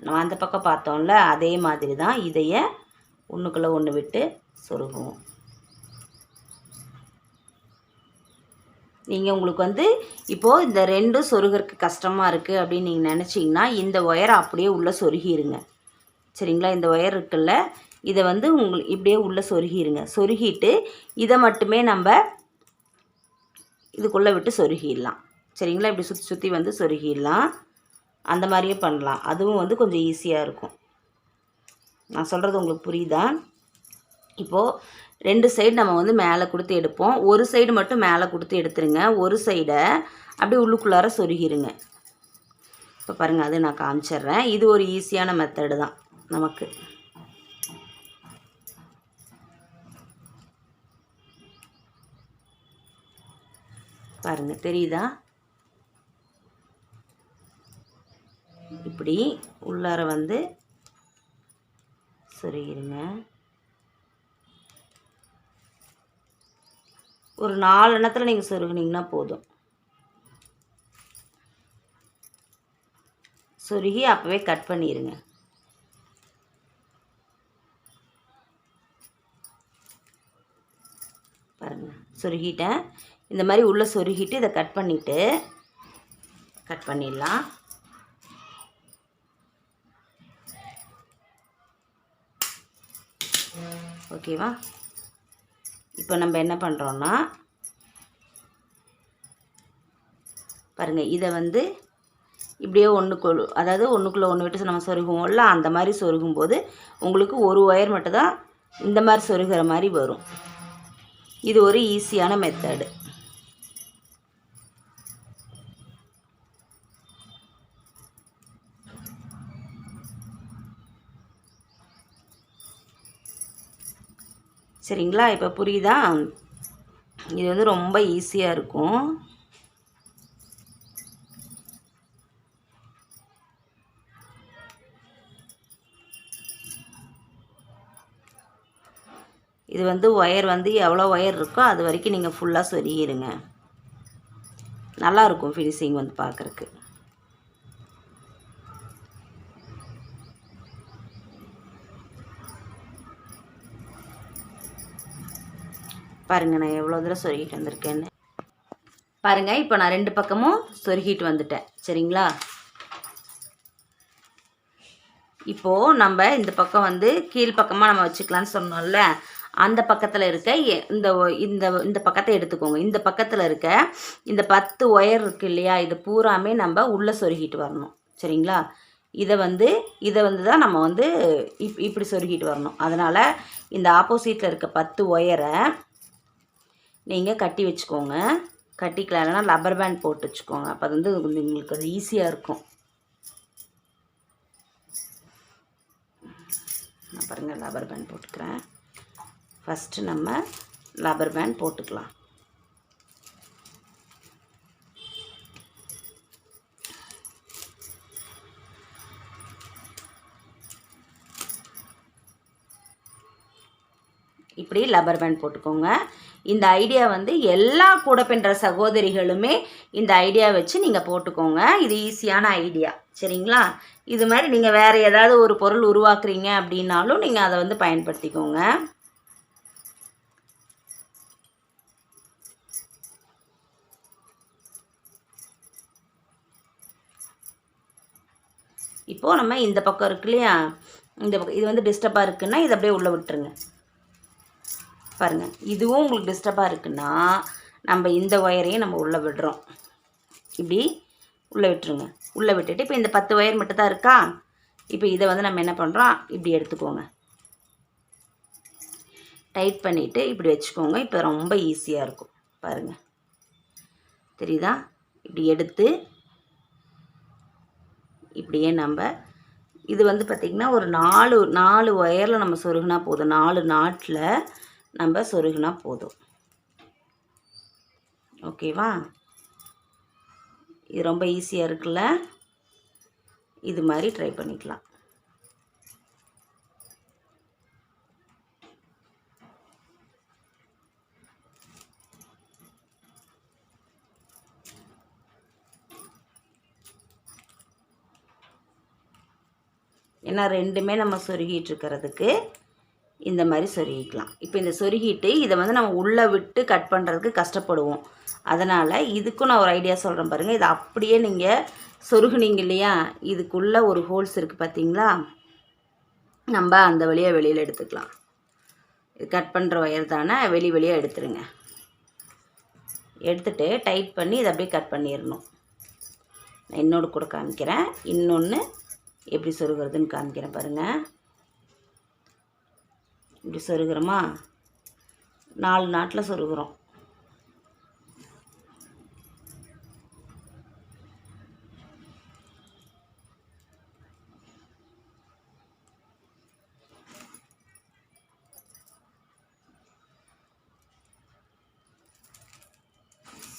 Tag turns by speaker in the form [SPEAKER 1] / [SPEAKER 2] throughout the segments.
[SPEAKER 1] அந்த பக்கம் பார்த்தோம்ல அதே மாதிரி தான் இதைய ஒன்றுக்குள்ளே ஒன்று விட்டு சொருகுவோம். நீங்கள் உங்களுக்கு வந்து இப்போது இந்த ரெண்டும் சொருகிறதுக்கு கஷ்டமாக இருக்குது அப்படின்னு நீங்கள் நினச்சிங்கன்னா இந்த ஒயரை அப்படியே உள்ளே சொருகிருங்க. சரிங்களா? இந்த ஒயர் இருக்குல்ல இதை வந்து உங்கள் இப்படியே உள்ளே சொருகிருங்க. சொருகிட்டு இதை மட்டுமே நம்ம இதுக்குள்ளே விட்டு சொருகிடலாம். சரிங்களா? இப்படி சுற்றி சுற்றி வந்து சொருகிடலாம். அந்த மாதிரியே பண்ணலாம். அதுவும் வந்து கொஞ்சம் ஈஸியாக இருக்கும். நான் சொல்கிறது உங்களுக்கு புரியுதா? இப்போது ரெண்டு சைடு நம்ம வந்து மேலே கொடுத்து எடுப்போம். ஒரு சைடு மட்டும் மேலே கொடுத்து எடுத்துருங்க. ஒரு சைடை அப்படியே உள்ளுக்குள்ளார சொருகிருங்க. இப்போ பாருங்கள் அது நான் காமிச்சிட்றேன். இது ஒரு ஈஸியான மெத்தடு தான் நமக்கு. பாருங்க தெரியுதா? இப்படி உள்ளார வந்து சொருகிருங்க ஒரு நாலு எண்ணத்தில் நீங்கள் சொருகினீங்கன்னா போதும். சொருகி அப்போவே கட் பண்ணிடுங்க பாருங்கள் சொருகிட்டேன். இந்த மாதிரி உள்ளே சொருகிட்டு இதை கட் பண்ணிவிட்டு கட் பண்ணிடலாம். ஓகேவா? இப்போ நம்ம என்ன பண்ணுறோன்னா பாருங்கள் இதை வந்து இப்படியே ஒன்றுக்குள் அதாவது ஒன்றுக்குள்ளே ஒன்று விட்டு நம்ம சொருகுவோம்ல அந்த மாதிரி சொருகும்போது உங்களுக்கு ஒரு ஒயர் மட்டும் தான் இந்த மாதிரி சொருகிற மாதிரி வரும். இது ஒரு ஈஸியான மெத்தடு சரிங்களா? இப்போ புரியுதா? இது வந்து ரொம்ப ஈஸியாக இருக்கும். இது வந்து ஒயர் வந்து எவ்வளோ ஒயர் இருக்கோ அது வரைக்கும் நீங்கள் ஃபுல்லாக சொருகிடுங்க நல்லாயிருக்கும் ஃபினிஷிங் வந்து பார்க்குறக்கு பாருங்கள் நான் எவ்வளோ தூரம் சொருகிட்டு வந்திருக்கேன்னு. பாருங்கள் இப்போ நான் ரெண்டு பக்கமும் சொருகிட்டு வந்துட்டேன். சரிங்களா? இப்போது நம்ம இந்த பக்கம் வந்து கீழ்ப்பக்கமாக நம்ம வச்சுக்கலான்னு சொன்னோம்ல அந்த பக்கத்தில் இருக்க எ- இந்த இந்த இந்த பக்கத்தை எடுத்துக்கோங்க. இந்த பக்கத்தில் இருக்க இந்த பத்து ஒயர் இருக்கு இல்லையா இது பூராமே நம்ம உள்ளே சொருகிட்டு வரணும். சரிங்களா? இதை வந்து இதை வந்து தான் நம்ம வந்து இப் இப்படி சொருகிட்டு வரணும். அதனால் இந்த ஆப்போசிட்டில் இருக்க பத்து ஒயரை நீங்கள் கட்டி வச்சுக்கோங்க. கட்டிக்கலாம் இல்லைன்னா லப்பர் பேண்ட் போட்டு வச்சுக்கோங்க. அப்போ அது வந்து கொஞ்சம் உங்களுக்கு அது ஈஸியாக இருக்கும். நான் பாருங்கள் லப்பர் பேண்ட் போட்டுக்கிறேன். ஃபஸ்ட்டு நம்ம லப்பர் பேண்ட் போட்டுக்கலாம். இப்படி லப்பர் பேண்ட் போட்டுக்கோங்க. இந்த ஐடியா வந்து எல்லா கூட பின்ற சகோதரிகளுமே இந்த ஐடியா வச்சு நீங்கள் போட்டுக்கோங்க. இது ஈஸியான ஐடியா சரிங்களா? இது மாதிரி நீங்கள் வேறு ஏதாவது ஒரு பொருள் உருவாக்குறீங்க அப்படின்னாலும் நீங்கள் அதை வந்து பயன்படுத்திக்கோங்க. இப்போது நம்ம இந்த பக்கம் இருக்கு இல்லையா? இந்த பக்கம் இது வந்து டிஸ்டர்பாக இருக்குன்னா இதை அப்படியே உள்ளே விட்டுருங்க. பாருங்கள் இதுவும் உங்களுக்கு டிஸ்டர்பாக இருக்குன்னா நம்ம இந்த ஒயரையும் நம்ம உள்ளே விடுறோம். இப்படி உள்ளே விட்டுருங்க. உள்ளே விட்டுட்டு இப்போ இந்த பத்து ஒயர் மட்டும் தான் இருக்கா? இப்போ இதை வந்து நம்ம என்ன பண்ணுறோம் இப்படி எடுத்துக்கோங்க. டைட் பண்ணிவிட்டு இப்படி வச்சுக்கோங்க. இப்போ ரொம்ப ஈஸியாக இருக்கும். பாருங்கள் தெரியுதா? இப்படி எடுத்து இப்படியே நம்ம இது வந்து பார்த்திங்கன்னா ஒரு நாலு நாலு ஒயரில் நம்ம சொருகுனா போதும். நாலு நாட்டில் நம்ம சொருகினா போதும். ஓகேவா இது ரொம்ப ஈஸியாக இருக்குல்ல? இது மாதிரி ட்ரை பண்ணிக்கலாம். ஏன்னா ரெண்டுமே நம்ம சொருகிட்டு இருக்கிறதுக்கு இந்த மாதிரி சொருகிக்கலாம். இப்போ இந்த சொருகிட்டு இதை வந்து நம்ம உள்ளே விட்டு கட் பண்ணுறதுக்கு கஷ்டப்படுவோம். அதனால் இதுக்கும் நான் ஒரு ஐடியா சொல்கிறேன் பாருங்கள் இதை அப்படியே நீங்கள் சொருகுனீங்க இல்லையா? இதுக்குள்ளே ஒரு ஹோல்ஸ் இருக்குது பார்த்தீங்களா நம்ம அந்த வழியாக வெளியில் எடுத்துக்கலாம். இது கட் பண்ணுற ஒயர் தானே வெளி வெளியாக எடுத்துருங்க. எடுத்துட்டு டைட் பண்ணி இதை அப்படியே கட் பண்ணிடணும். நான் இன்னொன்று கூட காமிக்கிறேன். இன்னொன்று எப்படி சொருகிறதுன்னு காமிக்கிறேன் பாருங்கள் இப்படி சொருகிறோமா? நாலு நாட்டில் சொருகிறோம்.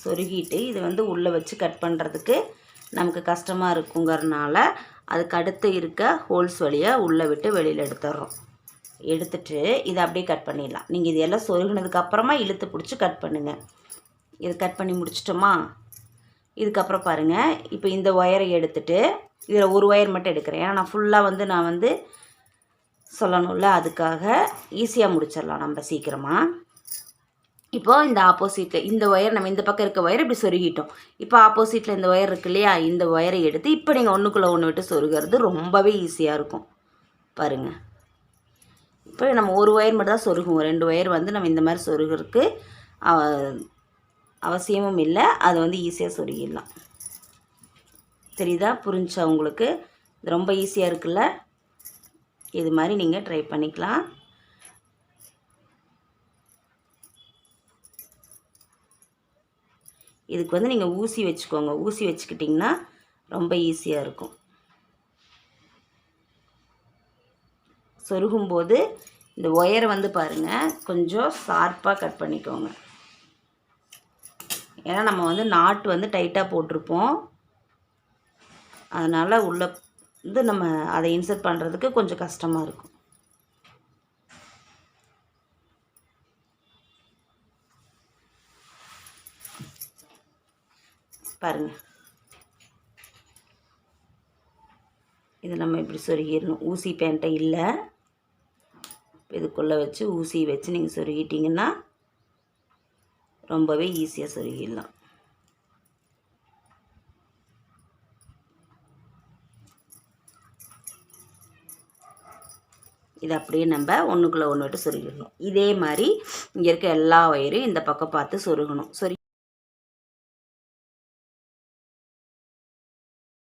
[SPEAKER 1] சொருகிட்டு இது வந்து உள்ளே வச்சு கட் பண்ணுறதுக்கு நமக்கு கஷ்டமாக இருக்குங்கிறனால அதுக்கு அடுத்து இருக்க ஹோல்ஸ் வழியாக உள்ளே விட்டு வெளியில் எடுத்துடுறோம். எடுத்துட்டு இதை அப்படியே கட் பண்ணிடலாம். நீங்கள் இது எல்லாம் இழுத்து பிடிச்சி கட் பண்ணுங்கள் இது கட் பண்ணி முடிச்சிட்டோமா? இதுக்கப்புறம் பாருங்கள் இப்போ இந்த ஒயரை எடுத்துட்டு இதில் ஒரு ஒயர் மட்டும் எடுக்கிறேன். ஏன்னா நான் ஃபுல்லாக வந்து நான் வந்து சொல்லணும்ல அதுக்காக ஈஸியாக முடிச்சிடலாம் நம்ம சீக்கிரமாக இப்போது இந்த ஆப்போசிட்டில் இந்த ஒயர் நம்ம இந்த பக்கம் இருக்க ஒயர் இப்படி சொருகிட்டோம். இப்போ ஆப்போசிட்டில் இந்த ஒயர் இருக்கு இல்லையா? இந்த ஒயரை எடுத்து இப்போ நீங்கள் ஒன்றுக்குள்ளே ஒன்று விட்டு சொருகிறது ரொம்பவே ஈஸியாக இருக்கும். பாருங்கள் இப்போ நம்ம ஒரு ஒயர் மட்டும் தான் சொருகுவோம். ரெண்டு ஒயர் வந்து நம்ம இந்த மாதிரி சொருகிறதுக்கு அவசியமும் இல்லை. அது வந்து ஈஸியாக சொருகிடலாம். தெரியுதா? புரிஞ்சா உங்களுக்கு? இது ரொம்ப ஈஸியாக இருக்குல்ல? இது மாதிரி நீங்கள் ட்ரை பண்ணிக்கலாம். இதுக்கு வந்து நீங்கள் ஊசி வச்சுக்கோங்க. ஊசி வச்சுக்கிட்டிங்கன்னா ரொம்ப ஈஸியாக இருக்கும். சொருகும்போது இந்த ஒயரை வந்து பாருங்கள் கொஞ்சம் ஷார்ப்பாக கட் பண்ணிக்கோங்க. ஏன்னா நம்ம வந்து நாட்டு வந்து டைட்டாக போட்டிருப்போம். அதனால் உள்ள வந்து நம்ம அதை இன்சர்ட் பண்ணுறதுக்கு கொஞ்சம் கஷ்டமாக இருக்கும். பாருங்கள் இது நம்ம இப்படி சொருகிடணும். ஊசி பேண்ட்டை இல்லை. இதுக்குள்ளே வச்சு ஊசி வச்சு நீங்கள் சொருகிட்டிங்கன்னா ரொம்பவே ஈஸியாக சொருகிடலாம். இது அப்படியே நம்ம ஒன்றுக்குள்ளே ஒன்று விட்டு சொருகிடணும். இதே மாதிரி இங்கே இருக்க எல்லா ஒயரும் இந்த பக்கம் பார்த்து சொருகணும். சொரு